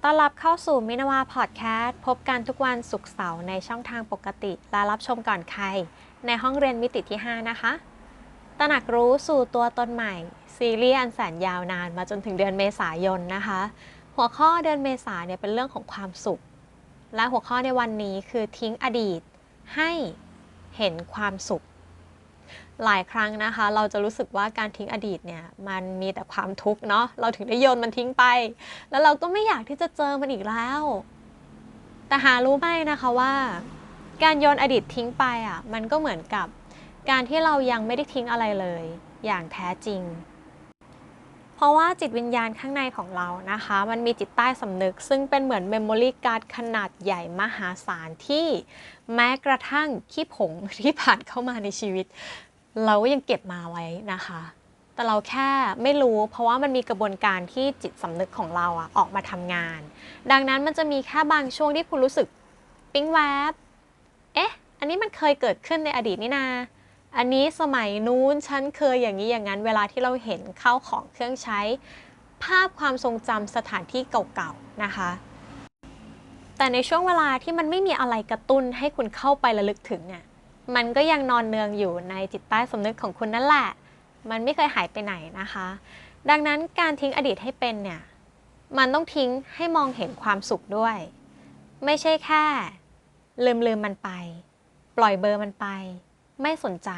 ขอต้อนรับเข้าสู่มินวาพอดแคสต์พบกันทุกวันศุกร์เสาร์ในช่องทางปกติ และรับชมก่อนใคร ในห้องเรียนมิติที่ 5 นะคะ ตระหนักรู้สู่ตัวตนใหม่ ซีรีส์อันแสนยาวนานมาจนถึงเดือนเมษายนนะคะ หัวข้อเดือนเมษาเนี่ยเป็นเรื่องของความสุข และหัวข้อในวันนี้คือทิ้งอดีต ให้เห็นความสุข หลายครั้งนะคะ เราจะรู้สึกว่าการทิ้งอดีตเนี่ยมันมีแต่ความทุกข์เนาะเราถึงได้โยนมันทิ้งไป แล้วเราก็ไม่อยากที่จะเจอมันอีกแล้ว แต่หารู้ไหมนะคะว่า การโยนอดีตทิ้งไปอะมันก็เหมือนกับการที่เรายังไม่ได้ทิ้งอะไรเลย อย่างแท้จริง เพราะว่าจิตวิญญาณข้างในของเรานะคะ มันมีจิตใต้สำนึก ซึ่งเป็นเหมือนเมมโมรี่การ์ดขนาดใหญ่มหาศาลที่แม้กระทั่งขี้ผงที่ผ่านเข้ามาในชีวิต เราก็ยังเก็บมาไว้นะคะ แต่เราแค่ไม่รู้ เพราะว่ามันมีกระบวนการที่จิตสำนึกของเราอะออกมาทำงาน ดังนั้นมันจะมีแค่บางช่วงที่คุณรู้สึกปิ๊งแวบ เอ๊ะ อันนี้มันเคยเกิดขึ้นในอดีตนี่นา อันนี้สมัยนู้นฉันเคยอย่างนี้อย่างนั้น เวลาที่เราเห็นเข้าของเครื่องใช้ ภาพความทรงจำสถานที่เก่าๆนะคะแต่ในช่วงเวลาที่มันไม่มีอะไรกระตุ้นให้คุณเข้าไประลึกถึงเนี่ย มันก็ยังนอนเนืองอยู่ในจิตใต้สำนึกของคุณนั่นแหละ มันไม่เคยหายไปไหนนะคะ ดังนั้นการทิ้งอดีตให้เป็นเนี่ย มันต้องทิ้งให้มองเห็นความสุขด้วย ไม่ใช่แค่ ลืมลืมมันไป ปล่อยเบอร์มันไป ไม่สนใจ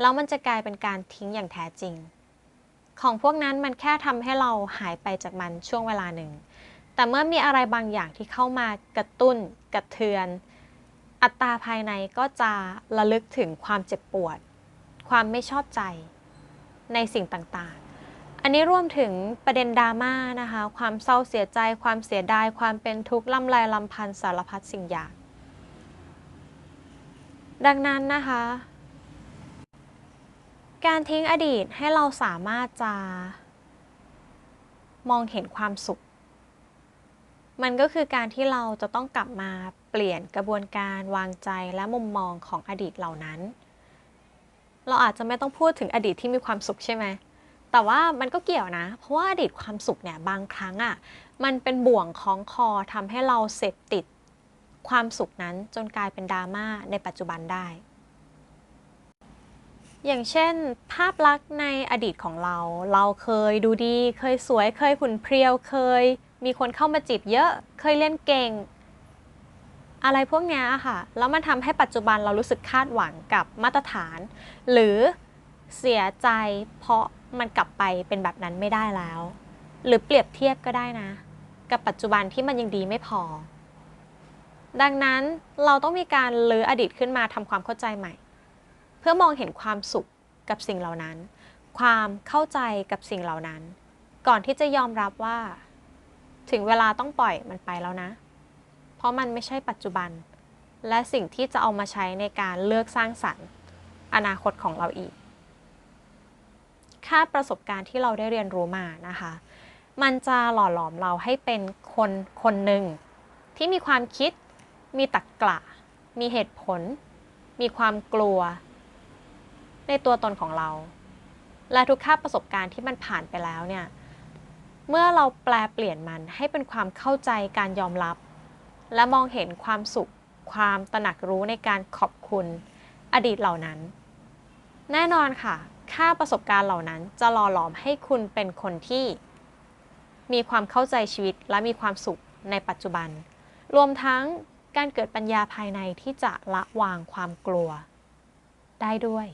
แล้วมันจะกลายเป็นการทิ้งอย่างแท้จริง ของพวกนั้นมันแค่ทำให้เราหายไปจากมันช่วงเวลาหนึ่ง แต่เมื่อมีอะไรบางอย่างที่เข้ามากระตุ้น กระเทือน อัตตาภายในก็จะระลึกถึงความเจ็บปวด ความไม่ชอบใจในสิ่งต่างๆ อันนี้รวมถึงประเด็นดราม่านะคะ ความเศร้าเสียใจ ความเสียดาย ความเป็นทุกข์ล่ำไรลำพันสารพัดสิ่งอย่าง ดังนั้นนะคะ การทิ้งอดีตให้เราสามารถจะ มองเห็นความสุข มันก็คือการที่เราจะต้องกลับมาเปลี่ยนกระบวนการวางใจและมุมมองของอดีตเหล่านั้น เราอาจจะไม่ต้องพูดถึงอดีตที่มีความสุขใช่ไหม แต่ว่ามันก็เกี่ยวนะ เพราะว่าอดีตความสุขเนี่ยบางครั้งอะ่ะ มันเป็นบ่วงคล้องคอทำให้เราเสพติดความสุขนั้นจนกลายเป็นดราม่าในปัจจุบันได้ อย่างเช่น ภาพลักษณ์ในอดีตของเรา เราเคยดูดี เคยสวย เคยหุ่นเพรียว เคย มีคนเข้ามาจีบเยอะ เคยเล่นเก่ง อะไรพวกนี้ค่ะ แล้วมันทำให้ปัจจุบันเรารู้สึกคาดหวังกับมาตรฐาน หรือเสียใจเพราะมันกลับไปเป็นแบบนั้นไม่ได้แล้ว หรือเปรียบเทียบก็ได้นะ กับปัจจุบันที่มันยังดีไม่พอ ดังนั้นเราต้องมีการลื้ออดีตขึ้นมาทำความเข้าใจใหม่ เพื่อมองเห็นความสุขกับสิ่งเหล่านั้น ความเข้าใจกับสิ่งเหล่านั้น ก่อนที่จะยอมรับว่า ถึงเวลาต้องปล่อยมันไปแล้วนะ เพราะมันไม่ใช่ปัจจุบัน และสิ่งที่จะเอามาใช้ในการเลือกสร้างสรรค์ อนาคตของเราอีก ค่าประสบการณ์ที่เราได้เรียนรู้มานะคะ มันจะหล่อหลอมเราให้เป็นคนคนหนึ่งที่มีความคิด มีตรกกะ มีเหตุผล มีความกลัว ในตัวตนของเรา และทุกค่าประสบการณ์ที่มันผ่านไปแล้วเนี่ย เมื่อเราแปลเปลี่ยนมันให้เป็นความเข้าใจการยอมรับ และมองเห็นความสุข ความตระหนักรู้ในการขอบคุณ อดีตเหล่านั้น แน่นอนค่ะ ค่าประสบการณ์เหล่านั้นจะหล่อหลอมให้คุณเป็นคนที่ มีความเข้าใจชีวิตและมีความสุขในปัจจุบัน รวมทั้งการเกิดปัญญาภายในที่จะละวางความกลัว ได้ด้วย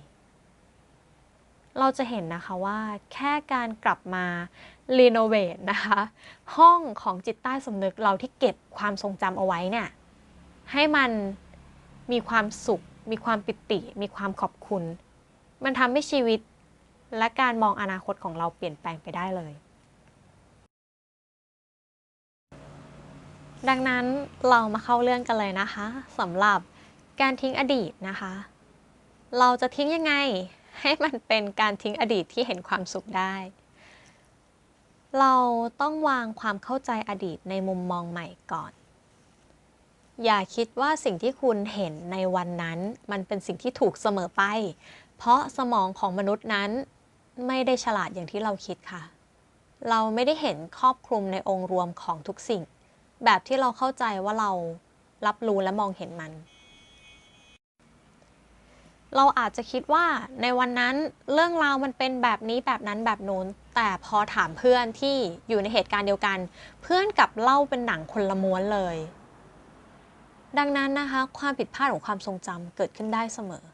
เราจะเห็นนะคะว่า แค่การกลับมารีโนเวทนะคะ ห้องของจิตใต้สำนึกเราที่เก็บความทรงจำเอาไว้เนี่ย ให้มันมีความสุข มีความปิติ มีความขอบคุณ มันทำให้ชีวิตและการมองอนาคตของเราเปลี่ยนแปลงไปได้เลย ดังนั้นเรามาเข้าเรื่องกันเลยนะคะสำหรับการทิ้งอดีตนะคะ เราจะทิ้งยังไงให้มันเป็นการทิ้งอดีตที่เห็นความสุขได้ เราต้องวางความเข้าใจอดีตในมุมมองใหม่ก่อน อย่าคิดว่าสิ่งที่คุณเห็นในวันนั้น มันเป็นสิ่งที่ถูกเสมอไป เพราะสมองของมนุษย์นั้นไม่ได้ฉลาดอย่างที่เราคิดค่ะ เราไม่ได้เห็นครอบคลุมในองค์รวมของทุกสิ่ง แบบที่เราเข้าใจว่าเรารับรู้และมองเห็นมัน เราอาจจะคิดว่าในวันนั้นเรื่องราวมันเป็นแบบนี้แบบนั้นแบบโน้น แต่พอถามเพื่อนที่อยู่ในเหตุการณ์เดียวกัน เพื่อนกลับเล่าเป็นหนังคนละม้วนเลย ดังนั้นนะคะ ความผิดพลาดของความทรงจำเกิดขึ้นได้เสมอ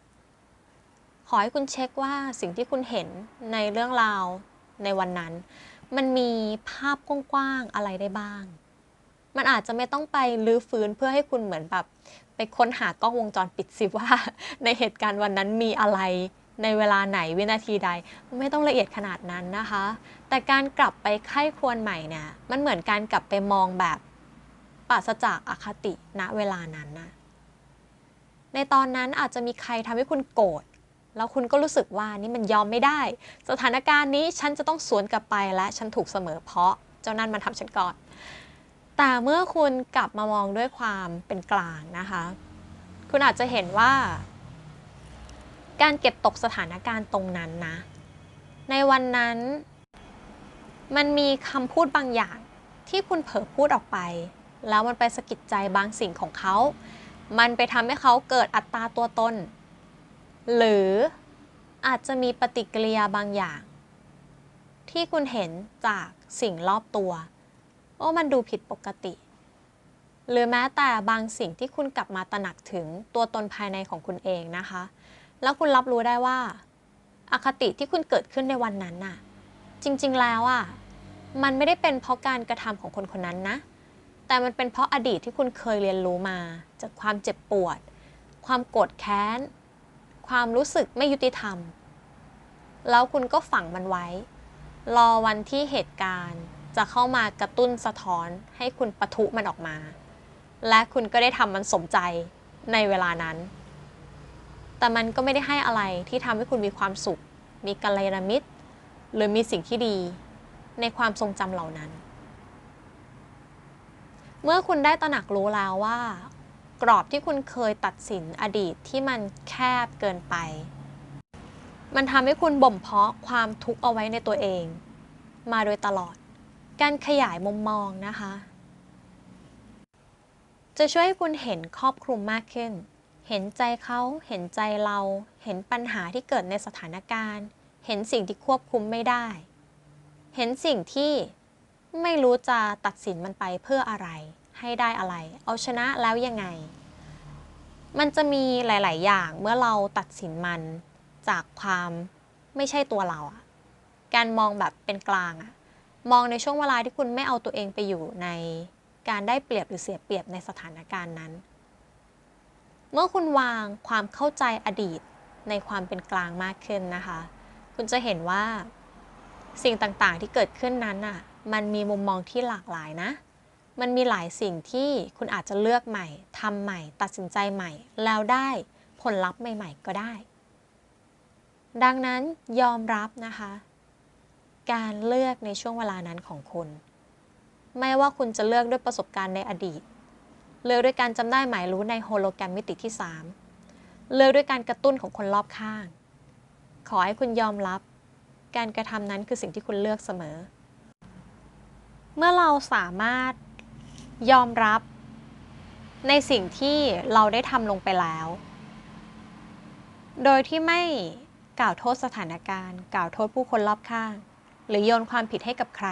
ขอให้คุณเช็คว่าสิ่งที่คุณเห็นในเรื่องราวในวันนั้น มันมีภาพกว้างๆอะไรได้บ้าง มันอาจจะไม่ต้องไปลื้อฟื้นเพื่อให้คุณเหมือนแบบไปค้นหากล้องวงจรปิดสิว่า ในเหตุการณ์วันนั้นมีอะไร ในเวลาไหนวินาทีใด ไม่ต้องละเอียดขนาดนั้นนะคะ แต่การกลับไปไข้ควรใหม่เนี่ยมันเหมือนการกลับไปมองแบบปราศจากอคติณเวลานั้นนะในตอนนั้นอาจจะมีใครทำให้คุณโกรธแล้วคุณก็รู้สึกว่านี่มันยอมไม่ได้ สถานการณ์นี้ฉันจะต้องสวนกลับไปและฉันถูกเสมอเพราะเจ้านั่นมันทำฉันก่อน แต่เมื่อคุณกลับมามองด้วยความเป็นกลางนะคะ คุณอาจจะเห็นว่า การเก็บตกสถานการณ์ตรงนั้นนะ ในวันนั้น มันมีคำพูดบางอย่างที่คุณเผลอพูดออกไป แล้วมันไปสะกิดใจบางสิ่งของเขา มันไปทำให้เขาเกิดอัตราตัวตน หรืออาจจะมีปฏิกิริยาบางอย่าง ที่คุณเห็นจากสิ่งรอบตัวว่ามันดูผิดปกติ หรือแม้แต่บางสิ่งที่คุณกลับมาตระหนักถึงตัวตนภายในของคุณเองนะคะ แล้วคุณรับรู้ได้ว่าอาคติที่คุณเกิดขึ้นในวันนั้นน่ะ จริงๆแล้วอะมันไม่ได้เป็นเพราะการกระทำของคนคนนั้นนะ แต่มันเป็นเพราะอดีตที่คุณเคยเรียนรู้มา จากความเจ็บปวด ความโกรธแค้น ความรู้สึกไม่ยุติธรรม แล้วคุณก็ฝังมันไว้ รอวันที่เหตุการณ์จะเข้ามากระตุ้นสะท้อน ให้คุณปะทุมันออกมา และคุณก็ได้ทำมันสมใจในเวลานั้น แต่มันก็ไม่ได้ให้อะไรที่ทำให้คุณมีความสุข มีกัลยาณมิตร หรือมีสิ่งที่ดี ในความทรงจำเหล่านั้น เมื่อคุณได้ตระหนักรู้แล้วว่า กรอบที่คุณเคยตัดสินอดีตที่มันแคบเกินไป มันทำให้คุณบ่มเพาะความทุกข์เอาไว้ในตัวเอง มาโดยตลอด การขยายมุมมองนะคะ จะช่วยให้คุณเห็นครอบคลุมมากขึ้น เห็นใจเขาเห็นใจเรา เห็นปัญหาที่เกิดในสถานการณ์ เห็นสิ่งที่ควบคุมไม่ได้ เห็นสิ่งที่ไม่รู้จะตัดสินมันไปเพื่ออะไร ให้ได้อะไร เอาชนะแล้วยังไง มันจะมีหลาย ๆ อย่างเมื่อเราตัดสินมันจากความไม่ใช่ตัวเราอะการมองแบบเป็นกลางอะมองในช่วงเวลาที่คุณไม่เอาตัวเองไปอยู่ในการได้เปรียบหรือเสียเปรียบในสถานการณ์นั้น เมื่อคุณวางความเข้าใจอดีตในความเป็นกลางมากขึ้นนะคะ คุณจะเห็นว่า สิ่งต่างๆที่เกิดขึ้นนั้นน่ะ มันมีมุมมองที่หลากหลายนะ มันมีหลายสิ่งที่คุณอาจจะเลือกใหม่ทำใหม่ ตัดสินใจใหม่ แล้วได้ผลลัพธ์ใหม่ ๆ ก็ได้ ดังนั้นยอมรับนะคะ การเลือกในช่วงเวลานั้นของคุณ ไม่ว่าคุณจะเลือกด้วยประสบการณ์ในอดีต เลือกด้วยการจำได้หมายรู้ในโฮโลแกรมมิติที่ 3 เลือกด้วยการกระตุ้นของคนรอบข้าง ขอให้คุณยอมรับ การกระทำนั้นคือสิ่งที่คุณเลือกเสมอ เมื่อเราสามารถยอมรับ ในสิ่งที่เราได้ทำลงไปแล้ว โดยที่ไม่กล่าวโทษสถานการณ์ กล่าวโทษผู้คนรอบข้าง หรือโยนความผิดให้กับใคร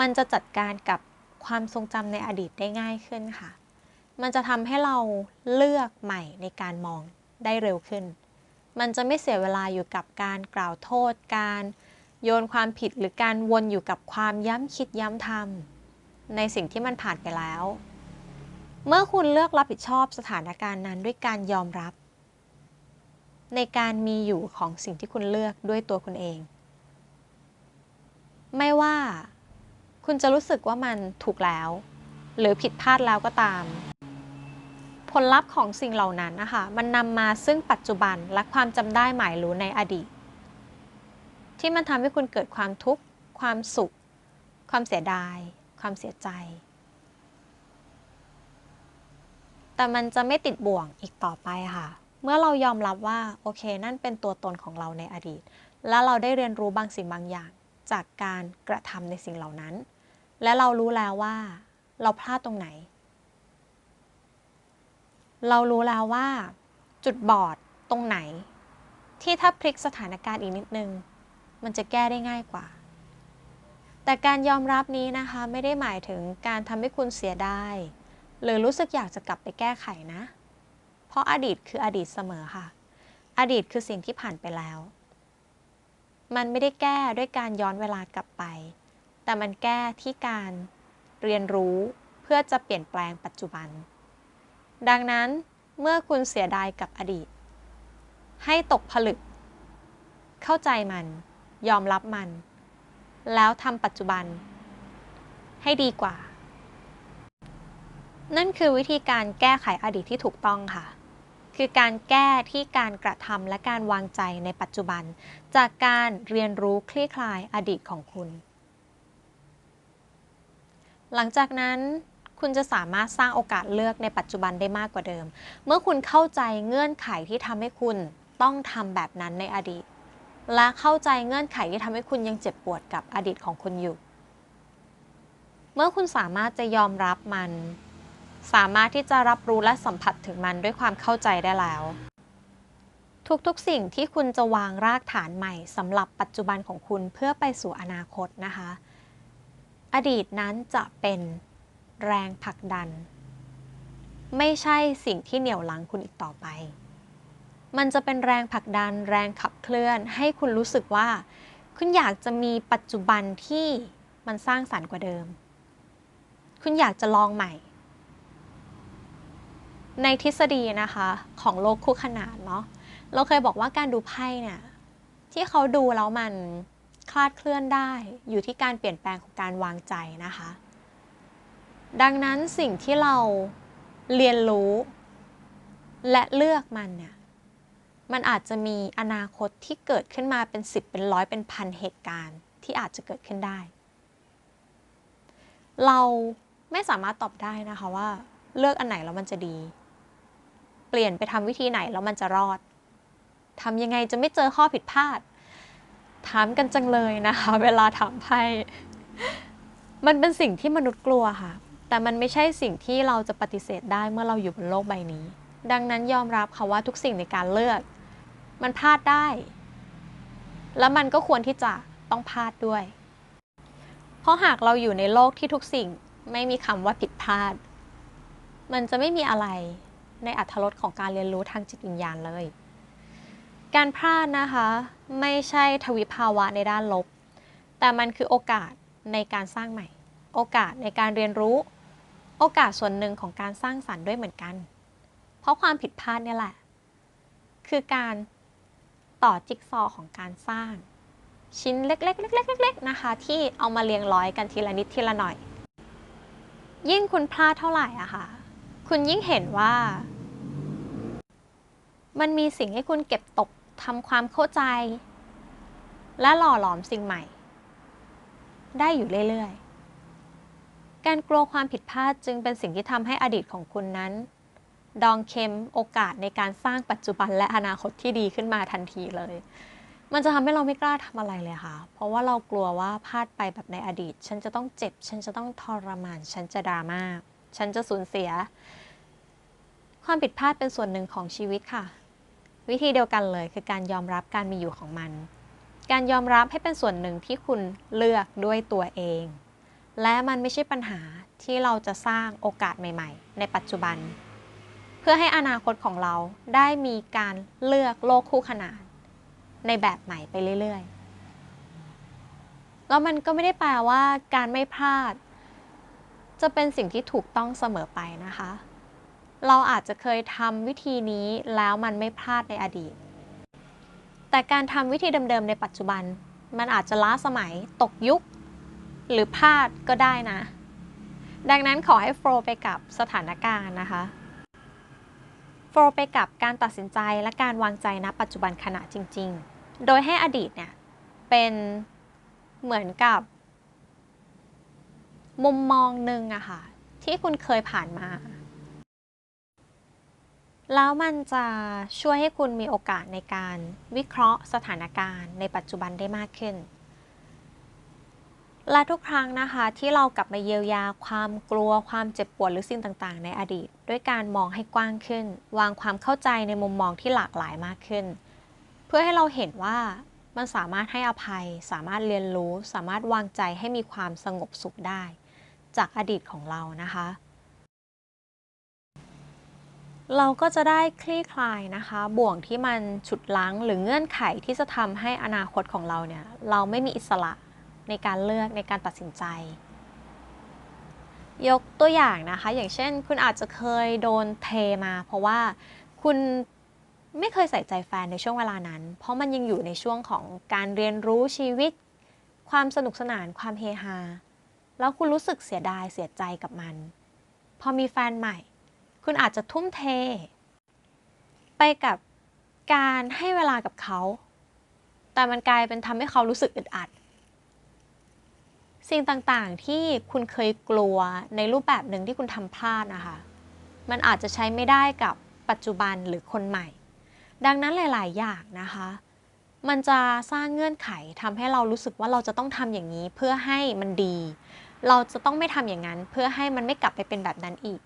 มันจะจัดการกับ ความทรงจำในอดีตได้ง่ายขึ้นค่ะ มันจะทำให้เราเลือกใหม่ในการมองได้เร็วขึ้น มันจะไม่เสียเวลาอยู่กับการกล่าวโทษ การโยนความผิดหรือการวนอยู่กับความย้ำคิดย้ำทำในสิ่งที่มันผ่านไปแล้ว เมื่อคุณเลือกรับผิดชอบสถานการณ์นั้นด้วยการยอมรับ ในการมีอยู่ของสิ่งที่คุณเลือกด้วยตัวคุณเอง ไม่ว่า คุณจะรู้สึกว่ามันถูกแล้ว หรือผิดพลาดแล้วก็ตาม ผลลัพธ์ของสิ่งเหล่านั้นนะคะมันนำมาซึ่งปัจจุบันและความจำได้หมายรู้ในอดีต ที่มันทำให้คุณเกิดความทุกข์ความสุข ความเสียดาย ความเสียใจ แต่มันจะไม่ติดบ่วงอีกต่อไปค่ะ เมื่อเรายอมรับว่าโอเค นั่นเป็นตัวตนของเราในอดีต และเราได้เรียนรู้บางสิ่งบางอย่างจากการกระทำในสิ่งเหล่านั้น และเรารู้แล้วว่า เราพลาดตรงไหน เรารู้แล้วว่า จุดบอดตรงไหน ที่ถ้าพลิกสถานการณ์อีกนิดนึง มันจะแก้ได้ง่ายกว่า แต่การยอมรับนี้นะคะ ไม่ได้หมายถึงการทำให้คุณเสียดายหรือรู้สึกอยากจะกลับไปแก้ไขนะ เพราะอดีตคืออดีตเสมอค่ะ อดีตคือสิ่งที่ผ่านไปแล้ว มันไม่ได้แก้ด้วยการย้อนเวลากลับไป แต่มันแก้ที่การเรียนรู้เพื่อจะเปลี่ยนแปลงปัจจุบัน ดังนั้นเมื่อคุณเสียดายกับอดีต ให้ตกผลึก เข้าใจมัน ยอมรับมัน แล้วทำปัจจุบัน ให้ดีกว่า นั่นคือวิธีการแก้ไขอดีตที่ถูกต้องค่ะ คือการแก้ที่การกระทำและการวางใจในปัจจุบัน จากการเรียนรู้คลี่คลายอดีตของคุณ หลังจากนั้นคุณจะสามารถสร้างโอกาสเลือกในปัจจุบันได้มากกว่าเดิม เมื่อคุณเข้าใจเงื่อนไขที่ทำให้คุณต้องทำแบบนั้นในอดีต และเข้าใจเงื่อนไขที่ทำให้คุณยังเจ็บปวดกับอดีตของคุณอยู่ เมื่อคุณสามารถจะยอมรับมัน สามารถที่จะรับรู้และสัมผัสถึงมันด้วยความเข้าใจได้แล้ว ทุกๆสิ่งที่คุณจะวางรากฐานใหม่สำหรับปัจจุบันของคุณเพื่อไปสู่อนาคตนะคะ อดีตนั้นจะเป็นแรงผลักดัน ไม่ใช่สิ่งที่เหนี่ยวลังคุณอีกต่อไป มันจะเป็นแรงผลักดัน แรงขับเคลื่อน ให้คุณรู้สึกว่า คุณอยากจะมีปัจจุบันที่มันสร้างสรรค์กว่าเดิม คุณอยากจะลองใหม่ ในทฤษฎีนะคะ ของโลกคู่ขนานเนาะเราเคยบอกว่าการดูไพ่เนี่ยที่เขาดูแล้วมัน คลาดเคลื่อนได้ อยู่ที่การเปลี่ยนแปลงของการวางใจนะคะ ดังนั้นสิ่งที่เราเรียนรู้ และเลือกมันเนี่ยมันอาจจะมีอนาคตที่เกิดขึ้นมาเป็นสิบเป็นร้อยเป็นพันเหตุการณ์ที่อาจจะเกิดขึ้นได้ เราไม่สามารถตอบได้นะคะว่า เลือกอันไหนแล้วมันจะดี เปลี่ยนไปทำวิธีไหนแล้วมันจะรอดทำยังไงจะไม่เจอข้อผิดพลาด ถามกันจังเลยนะคะ เวลาถามไพ่มันเป็นสิ่งที่มนุษย์กลัวค่ะ แต่มันไม่ใช่สิ่งที่เราจะปฏิเสธได้เมื่อเราอยู่บนโลกใบนี้ ดังนั้นยอมรับค่ะว่าทุกสิ่งในการเลือก มันพลาดได้ แล้วมันก็ควรที่จะต้องพลาดด้วย เพราะหากเราอยู่ในโลกที่ทุกสิ่งไม่มีคำว่าผิดพลาด มันจะไม่มีอะไรในอัธรสของการเรียนรู้ทางจิตวิญญาณเลย การพลาดนะคะไม่ใช่ทวิภาวะในด้านลบ แต่มันคือโอกาสในการสร้างใหม่ โอกาสในการเรียนรู้ โอกาสส่วนหนึ่งของการสร้างสรรค์ด้วยเหมือนกัน เพราะความผิดพลาดเนี่ยแหละ คือการต่อจิ๊กซอของการสร้าง ชิ้นเล็กๆๆๆๆนะคะ ที่เอามาเรียงร้อยกันทีละนิดทีละหน่อย ยิ่งคุณพลาดเท่าไหร่อะค่ะคุณยิ่งเห็นว่า มันมีสิ่งให้คุณเก็บตก ทำความเข้าใจ และหล่อหลอมสิ่งใหม่ ได้อยู่เรื่อยๆ การกลัวความผิดพลาดจึงเป็นสิ่งที่ทำให้อดีตของคุณนั้น ดองเค็มโอกาสในการสร้างปัจจุบันและอนาคตที่ดีขึ้นมาทันทีเลย มันจะทำให้เราไม่กล้าทำอะไรเลยค่ะ เพราะว่าเรากลัวว่าพลาดไปแบบในอดีต ฉันจะต้องเจ็บ ฉันจะต้องทรมาน ฉันจะดราม่า ฉันจะสูญเสีย ความผิดพลาดเป็นส่วนหนึ่งของชีวิตค่ะ วิธีเดียวกันเลยคือการยอมรับการมีอยู่ของมัน การยอมรับให้เป็นส่วนหนึ่งที่คุณเลือกด้วยตัวเอง และมันไม่ใช่ปัญหาที่เราจะสร้างโอกาสใหม่ ๆ ในปัจจุบัน เพื่อให้อนาคตของเราได้มีการเลือกโลกคู่ขนาน ในแบบใหม่ไปเรื่อยๆ แล้วมันก็ไม่ได้แปลว่าการไม่พลาด จะเป็นสิ่งที่ถูกต้องเสมอไปนะคะ เราอาจจะเคยทำวิธีนี้แล้วมันไม่พลาดในอดีต แต่การทำวิธีเดิมๆในปัจจุบัน มันอาจจะล้าสมัยตกยุค หรือพลาดก็ได้นะ ดังนั้นขอให้โฟล์ไปกับสถานการณ์นะคะ โฟล์ไปกับการตัดสินใจและการวางใจณปัจจุบันขณะจริง ๆ โดยให้อดีตเนี่ยเป็นเหมือนกับ มุมมองหนึ่งอะค่ะที่คุณเคยผ่านมา แล้วมันจะช่วยให้คุณมีโอกาสในการวิเคราะห์สถานการณ์ในปัจจุบันได้มากขึ้น และทุกครั้งนะคะที่เรากลับมาเยียวยาความกลัวความเจ็บปวดหรือสิ่งต่างๆ ในอดีต ด้วยการมองให้กว้างขึ้น วางความเข้าใจในมุมมองที่หลากหลายมากขึ้น เพื่อให้เราเห็นว่ามันสามารถให้อภัย สามารถเรียนรู้ สามารถวางใจให้มีความสงบสุขได้ จากอดีตของเรานะคะ เราก็จะได้คลี่คลายนะคะ บ่วงที่มันฉุดลั้งหรือเงื่อนไขที่จะทำให้อนาคตของเราเนี่ยเราไม่มีอิสระในการเลือกในการตัดสินใจ ยกตัวอย่างนะคะ อย่างเช่น คุณอาจจะเคยโดนเทมา เพราะว่าคุณไม่เคยใส่ใจแฟนในช่วงเวลานั้น เพราะมันยังอยู่ในช่วงของการเรียนรู้ชีวิต ความสนุกสนานความเฮฮาแล้วคุณรู้สึกเสียดายเสียใจกับมัน พอมีแฟนใหม่ คุณอาจจะทุ่มเท ไปกับการให้เวลากับเขา แต่มันกลายเป็นทำให้เขารู้สึกอึดอัด สิ่งต่างๆที่คุณเคยกลัวในรูปแบบหนึ่งที่คุณทำพลาดนะคะ มันอาจจะใช้ไม่ได้กับปัจจุบันหรือคนใหม่ ดังนั้นหลาย ๆ อย่างนะคะมันจะสร้างเงื่อนไขทำให้เรารู้สึกว่าเราจะต้องทำอย่างนี้เพื่อให้มันดี เราจะต้องไม่ทำอย่างนั้นเพื่อให้มันไม่กลับไปเป็นแบบนั้นอีก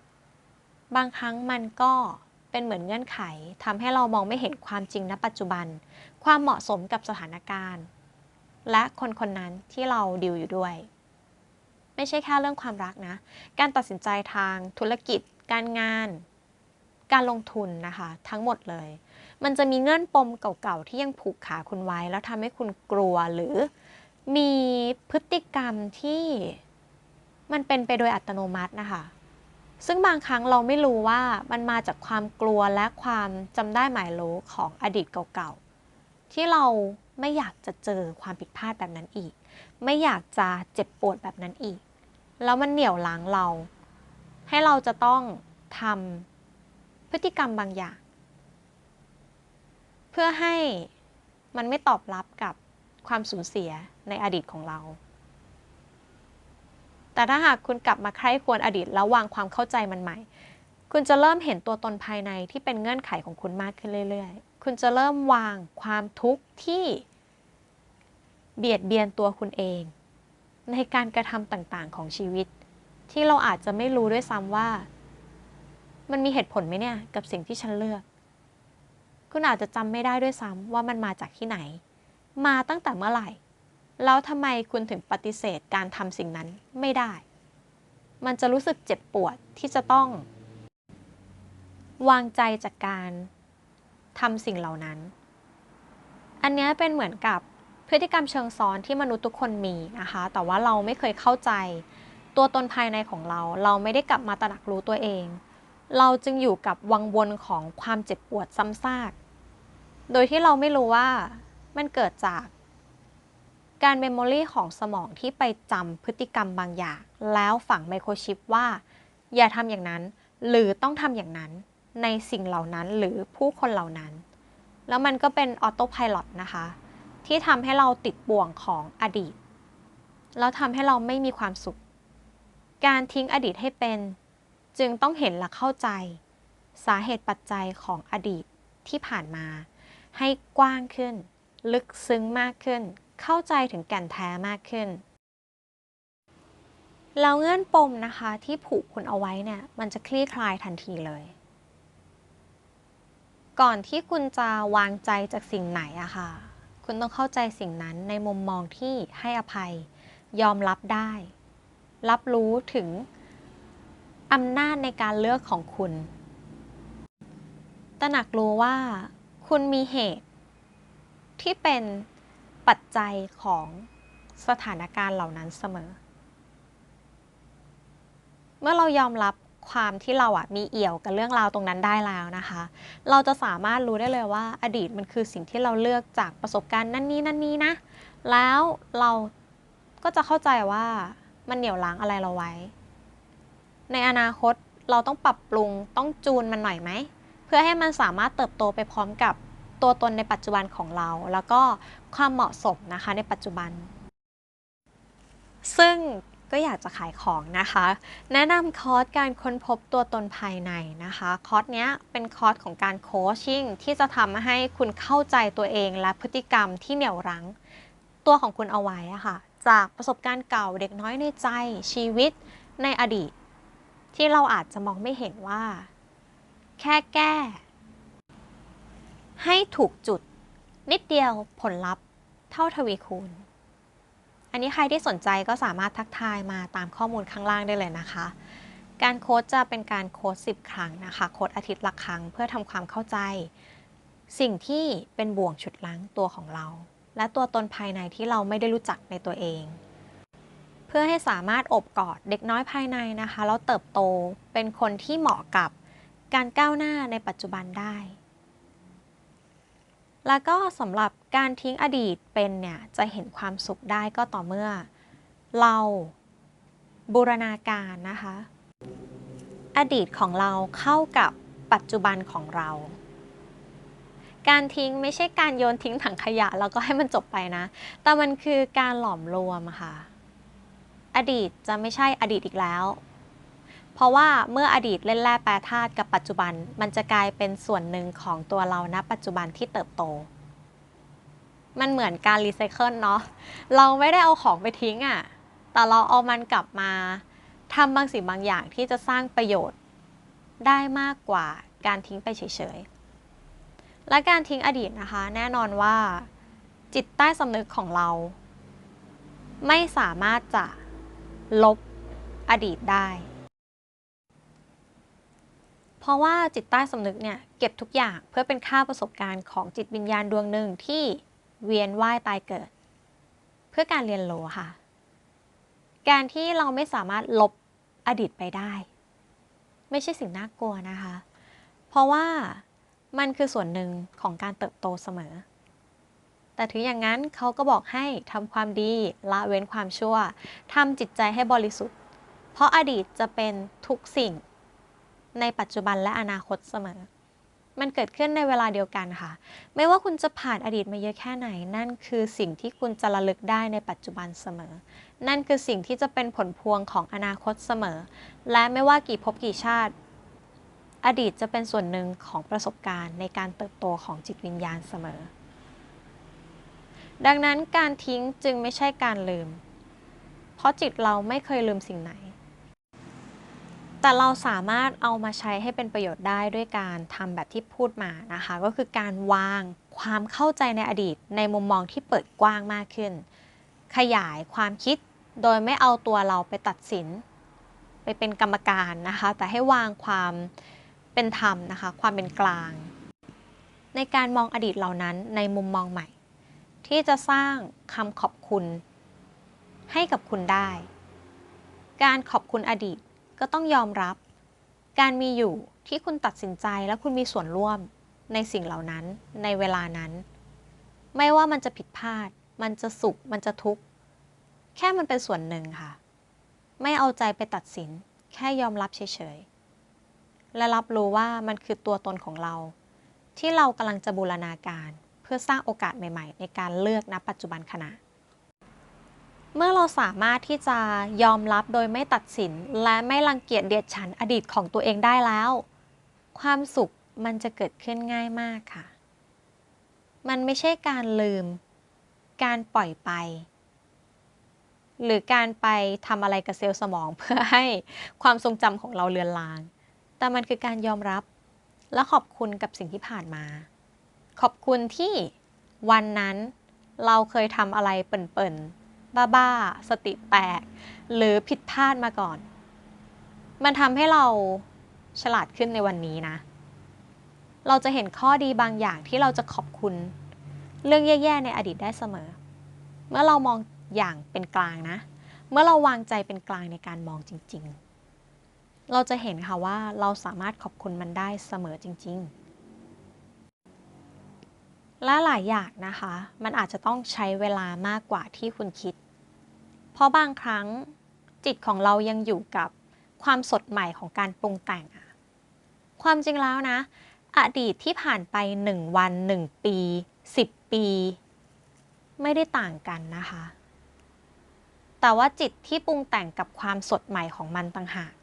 บางครั้งมันก็เป็นเหมือนเงื่อนไขทำให้เรามองไม่เห็นความจริงณปัจจุบัน ความเหมาะสมกับสถานการณ์ และคนคนนั้นที่เราดิวอยู่ด้วย ไม่ใช่แค่เรื่องความรักนะ การตัดสินใจทางธุรกิจ การงาน การลงทุนนะคะ ทั้งหมดเลย มันจะมีเงื่อนปมเก่าๆ ที่ยังผูกขาคุณไว้ แล้วทำให้คุณกลัวหรือมีพฤติกรรมที่มันเป็นไปโดยอัตโนมัตินะคะ ซึ่งบางครั้งเราไม่รู้ว่ามันมาจากความกลัวและความจำได้หมายรู้ของอดีตเก่าๆ ที่เราไม่อยากจะเจอความผิดพลาดแบบนั้นอีก ไม่อยากจะเจ็บปวดแบบนั้นอีก แล้วมันเหนี่ยวล้างเรา ให้เราจะต้องทำพฤติกรรมบางอย่าง เพื่อให้มันไม่ตอบรับกับความสูญเสียในอดีตของเรา แต่ถ้าหากคุณกลับมาใคร่ควรอดีตแล้ววางความเข้าใจมันใหม่ คุณจะเริ่มเห็นตัวตนภายในที่เป็นเงื่อนไขของคุณมากขึ้นเรื่อย ๆ คุณจะเริ่มวางความทุกข์ที่เบียดเบียนตัวคุณเอง ในการกระทำต่างๆ ของชีวิต ที่เราอาจจะไม่รู้ด้วยซ้ำว่า มันมีเหตุผลไหมเนี่ย กับสิ่งที่ฉันเลือก คุณอาจจะจำไม่ได้ด้วยซ้ำว่ามันมาจากที่ไหน มาตั้งแต่เมื่อไหร่ แล้วทำไมคุณถึงปฏิเสธการทำสิ่งนั้นไม่ได้ มันจะรู้สึกเจ็บปวดที่จะต้อง วางใจจากการทำสิ่งเหล่านั้น อันนี้เป็นเหมือนกับพฤติกรรมเชิงซ้อนที่มนุษย์ทุกคนมีนะคะ แต่ว่าเราไม่เคยเข้าใจ ตัวตนภายในของเรา เราไม่ได้กลับมาตระหนักรู้ตัวเอง เราจึงอยู่กับวังวนของความเจ็บปวดซ้ำซาก โดยที่เราไม่รู้ว่ามันเกิดจาก การเมมโมรีของสมองที่ไปจำพฤติกรรมบางอย่าง แล้วฝังไมโครชิปว่า อย่าทำอย่างนั้น หรือต้องทำอย่างนั้น ในสิ่งเหล่านั้นหรือผู้คนเหล่านั้น แล้วมันก็เป็นออโต้พายロนะคะ ที่ทำให้เราติดบ่วงของอดีต แล้วทำให้เราไม่มีความสุข การทิ้งอดีตให้เป็น จึงต้องเห็นและเข้าใจ สาเหตุปัจจัยของอดีตที่ผ่านมา ให้กว้างขึ้น ลึกซึ้งมากขึ้น เข้าใจถึงแก่นแท้มากขึ้น แล้วเงื่อนปมนะคะที่ผูกคุณเอาไว้เนี่ย มันจะคลี่คลายทันทีเลย ก่อนที่คุณจะวางใจจากสิ่งไหนอะค่ะ คุณต้องเข้าใจสิ่งนั้นในมุมมองที่ให้อภัย ยอมรับได้ รับรู้ถึงอำนาจในการเลือกของคุณตระหนักรู้ว่าคุณมีเหตุที่เป็น ปัจจัยของสถานการณ์เหล่านั้นเสมอ เมื่อเรายอมรับความที่เราอะมีเอี่ยวกับเรื่องราวตรงนั้นได้แล้วนะคะ เราจะสามารถรู้ได้เลยว่าอดีตมันคือสิ่งที่เราเลือกจากประสบการณ์นั่นนี้นั่นนี้นะ แล้วเราก็จะเข้าใจว่ามันเหนี่ยวล้างอะไรเราไว้ ในอนาคตเราต้องปรับปรุงต้องจูนมันหน่อยไหม เพื่อให้มันสามารถเติบโตไปพร้อมกับตัวตนในปัจจุบันของเรา แล้วก็ ความเหมาะสมนะคะในปัจจุบัน ซึ่งก็อยากจะขายของนะคะ แนะนำคอร์สการค้นพบตัวตนภายในนะคะ คอร์สเนี้ยเป็นคอร์สของการโคชชิ่งที่จะทำให้คุณเข้าใจตัวเองและพฤติกรรมที่เหนี่ยวรั้ง ตัวของคุณเอาไว้อะค่ะ จากประสบการณ์เก่าเด็กน้อยในใจชีวิตในอดีต ที่เราอาจจะมองไม่เห็นว่า แค่แก้ ให้ถูกจุด นิดเดียวผลลัพธ์เท่าทวีคูณ อันนี้ใครที่สนใจก็สามารถทักทายมาตามข้อมูลข้างล่างได้เลยนะคะ การโค้ดจะเป็นการโค้ด10 ครั้งนะคะ โค้ดอาทิตย์ละครั้งเพื่อทำความเข้าใจ สิ่งที่เป็นบ่วงฉุดล้างตัวของเรา และตัวตนภายในที่เราไม่ได้รู้จักในตัวเอง เพื่อให้สามารถอบกอดเด็กน้อยภายในนะคะแล้วเติบโตเป็นคนที่เหมาะกับการก้าวหน้าในปัจจุบันได้ แล้วก็สำหรับการทิ้งอดีตเป็นเนี่ยจะเห็นความสุขได้ก็ต่อเมื่อ เราบูรณาการนะคะ อดีตของเราเข้ากับปัจจุบันของเรา การทิ้งไม่ใช่การโยนทิ้งถังขยะแล้วก็ให้มันจบไปนะ แต่มันคือการหลอมรวมค่ะ อดีตจะไม่ใช่อดีตอีกแล้ว เพราะว่าเมื่ออดีตเล่นแร่แปรธาตุกับปัจจุบัน มันจะกลายเป็นส่วนหนึ่งของตัวเราณปัจจุบันที่เติบโต มันเหมือนการรีไซเคิลเนาะเราไม่ได้เอาของไปทิ้งอะ่ะแต่เราเอามันกลับมาทำบางสิ่งบางอย่างที่จะสร้างประโยชน์ได้มากกว่าการทิ้งไปเฉยๆ และการทิ้งอดีตนะคะ แน่นอนว่า จิตใต้สำนึกของเรา ไม่สามารถจะลบอดีตได้ ราะว่าจิตใต้สำนึกเนี่ยเก็บทุกอย่างเพื่อเป็นค่าประสบการณ์ของจิตวิญญาณดวงหนึ่งที่เวียนว่ายตายเกิด เพื่อการเรียนรู้ค่ะ การที่เราไม่สามารถลบอดีตไปได้ ไม่ใช่สิ่งน่ากลัวนะคะ เพราะว่ามันคือส่วนหนึ่งของการเติบโตเสมอ แต่ถึงอย่างนั้นเขาก็บอกให้ทำความดีละเว้นความชั่วทำจิตใจให้บริสุทธิ์ เพราะอดีตจะเป็นทุกสิ่ง ในปัจจุบันและอนาคตเสมอ มันเกิดขึ้นในเวลาเดียวกันค่ะ ไม่ว่าคุณจะผ่านอดีตมาเยอะแค่ไหน นั่นคือสิ่งที่คุณจะระลึกได้ในปัจจุบันเสมอ นั่นคือสิ่งที่จะเป็นผลพวงของอนาคตเสมอ และไม่ว่ากี่ภพกี่ชาติ อดีตจะเป็นส่วนหนึ่งของประสบการณ์ในการเติบโตของจิตวิญญาณเสมอ ดังนั้นการทิ้งจึงไม่ใช่การลืม เพราะจิตเราไม่เคยลืมสิ่งไหน แต่เราสามารถเอามาใช้ให้เป็นประโยชน์ได้ด้วยการทำแบบที่พูดมานะคะ ก็คือการวางความเข้าใจในอดีต ในมุมมองที่เปิดกว้างมากขึ้น ขยายความคิดโดยไม่เอาตัวเราไปตัดสิน ไปเป็นกรรมการนะคะ แต่ให้วางความเป็นธรรมนะคะ ความเป็นกลาง ในการมองอดีตเหล่านั้นในมุมมองใหม่ ที่จะสร้างคำขอบคุณ ให้กับคุณได้ การขอบคุณอดีต ก็ต้องยอมรับ การมีอยู่ที่คุณตัดสินใจและคุณมีส่วนร่วมในสิ่งเหล่านั้นในเวลานั้น ไม่ว่ามันจะผิดพลาด มันจะสุข มันจะทุกข์ แค่มันเป็นส่วนหนึ่งค่ะ ไม่เอาใจไปตัดสิน แค่ยอมรับเฉยๆ และรับรู้ว่ามันคือตัวตนของเรา ที่เรากำลังจะบูรณาการ เพื่อสร้างโอกาสใหม่ ๆ ในการเลือกณปัจจุบันขณะ เมื่อเราสามารถที่จะยอมรับโดยไม่ตัดสิน และไม่รังเกียจเดียดฉันอดีตของตัวเองได้แล้ว ความสุขมันจะเกิดขึ้นง่ายมากค่ะ มันไม่ใช่การลืม การปล่อยไป หรือการไปทำอะไรกับเซลล์สมองเพื่อให้ความทรงจำของเราเลือนลาง แต่มันคือการยอมรับและขอบคุณกับสิ่งที่ผ่านมา ขอบคุณที่วันนั้นเราเคยทำอะไรเปิ่นๆ บ้าๆ สติแตก หรือผิดพลาดมาก่อน มันทำให้เราฉลาดขึ้นในวันนี้นะ เราจะเห็นข้อดีบางอย่างที่เราจะขอบคุณ เรื่องแย่ๆในอดีตได้เสมอ เมื่อเรามองอย่างเป็นกลางนะ เมื่อเราวางใจเป็นกลางในการมองจริง ๆ เราจะเห็นค่ะว่าเราสามารถขอบคุณมันได้เสมอจริง ๆและหลายอย่างนะคะ มันอาจจะต้องใช้เวลามากกว่าที่คุณคิด เพราะบางครั้งจิตของเรายังอยู่กับความสดใหม่ของการปรุงแต่งอะความจริงแล้วนะ อดีตที่ผ่านไป1วัน1ปี10ปี ไม่ได้ต่างกันนะคะ แต่ว่าจิตที่ปรุงแต่งกับความสดใหม่ของมันต่างหาก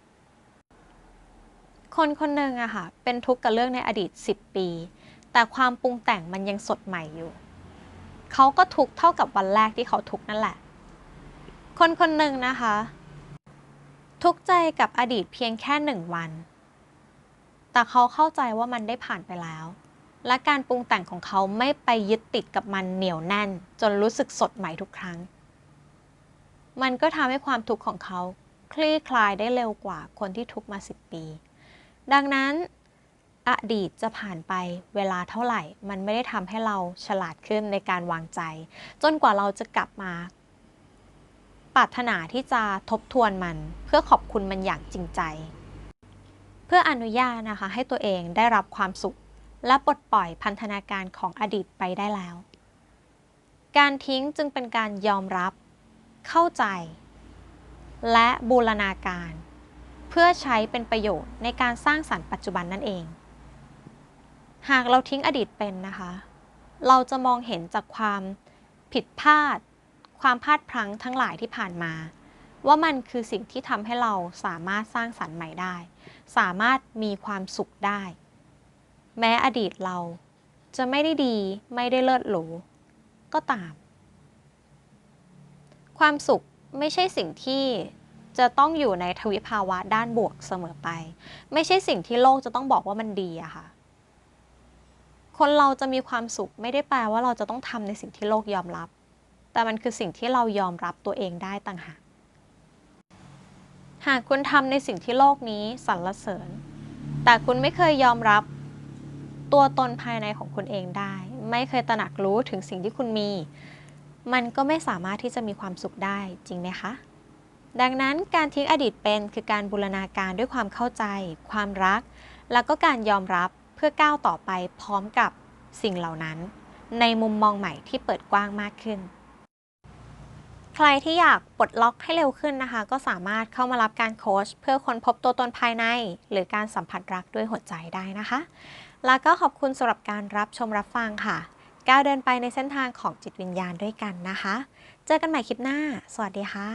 คนคนหนึ่งอะค่ะ เป็นทุกข์กับเรื่องในอดีต 10 ปี แต่ความปรุงแต่งมันยังสดใหม่อยู่ เขาก็ทุกข์เท่ากับวันแรกที่เขาทุกข์นั่นแหละ คนคนหนึ่งนะคะ ทุกใจกับอดีตเพียงแค่หนึ่งวัน แต่เขาเข้าใจว่ามันได้ผ่านไปแล้ว และการปรุงแต่งของเขาไม่ไปยึดติดกับมันเหนียวแน่น จนรู้สึกสดใหม่ทุกครั้ง มันก็ทำให้ความทุกข์ของเขาคลี่คลายได้เร็วกว่าคนที่ทุกข์มา10ปี ดังนั้นอดีตจะผ่านไปเวลาเท่าไหร่ มันไม่ได้ทำให้เราฉลาดขึ้นในการวางใจ จนกว่าเราจะกลับมา ปรารถนาที่จะทบทวนมัน เพื่อขอบคุณมันอย่างจริงใจ เพื่ออนุญาตนะคะให้ตัวเองได้รับความสุข และปลดปล่อยพันธนาการของอดีตไปได้แล้ว การทิ้งจึงเป็นการยอมรับ เข้าใจ และบูรณาการ เพื่อใช้เป็นประโยชน์ในการสร้างสรรค์ปัจจุบันนั่นเอง หากเราทิ้งอดีตเป็นนะคะ เราจะมองเห็นจากความผิดพลาด ความพลาดพลั้งทั้งหลายที่ผ่านมา ว่ามันคือสิ่งที่ทำให้เราสามารถสร้างสรรค์ใหม่ได้ สามารถมีความสุขได้ แม้อดีตเราจะไม่ได้ดีไม่ได้เลิศหรูก็ตาม ความสุขไม่ใช่สิ่งที่จะต้องอยู่ในทวิภาวะด้านบวกเสมอไป ไม่ใช่สิ่งที่โลกจะต้องบอกว่ามันดีอะค่ะ คนเราจะมีความสุขไม่ได้แปลว่าเราจะต้องทำในสิ่งที่โลกยอมรับ แต่มันคือสิ่งที่เรายอมรับตัวเองได้ต่างหาก หากคุณทำในสิ่งที่โลกนี้สรรเสริญ แต่คุณไม่เคยยอมรับตัวตนภายในของคุณเองได้ ไม่เคยตระหนักรู้ถึงสิ่งที่คุณมี มันก็ไม่สามารถที่จะมีความสุขได้จริงไหมคะ ดังนั้นการทิ้งอดีตเป็นคือการบูรณาการด้วยความเข้าใจ ความรัก แล้วก็การยอมรับเพื่อก้าวต่อไปพร้อมกับสิ่งเหล่านั้น ในมุมมองใหม่ที่เปิดกว้างมากขึ้น ใครที่อยากปลดล็อกให้เร็วขึ้นนะคะ ก็สามารถเข้ามารับการโค้ชเพื่อค้นพบตัวตนภายใน หรือการสัมผัสรักด้วยหัวใจได้นะคะ แล้วก็ขอบคุณสำหรับการรับชมรับฟังค่ะ ก้าวเดินไปในเส้นทางของจิตวิญญาณด้วยกันนะคะ เจอกันใหม่คลิปหน้า สวัสดีค่ะ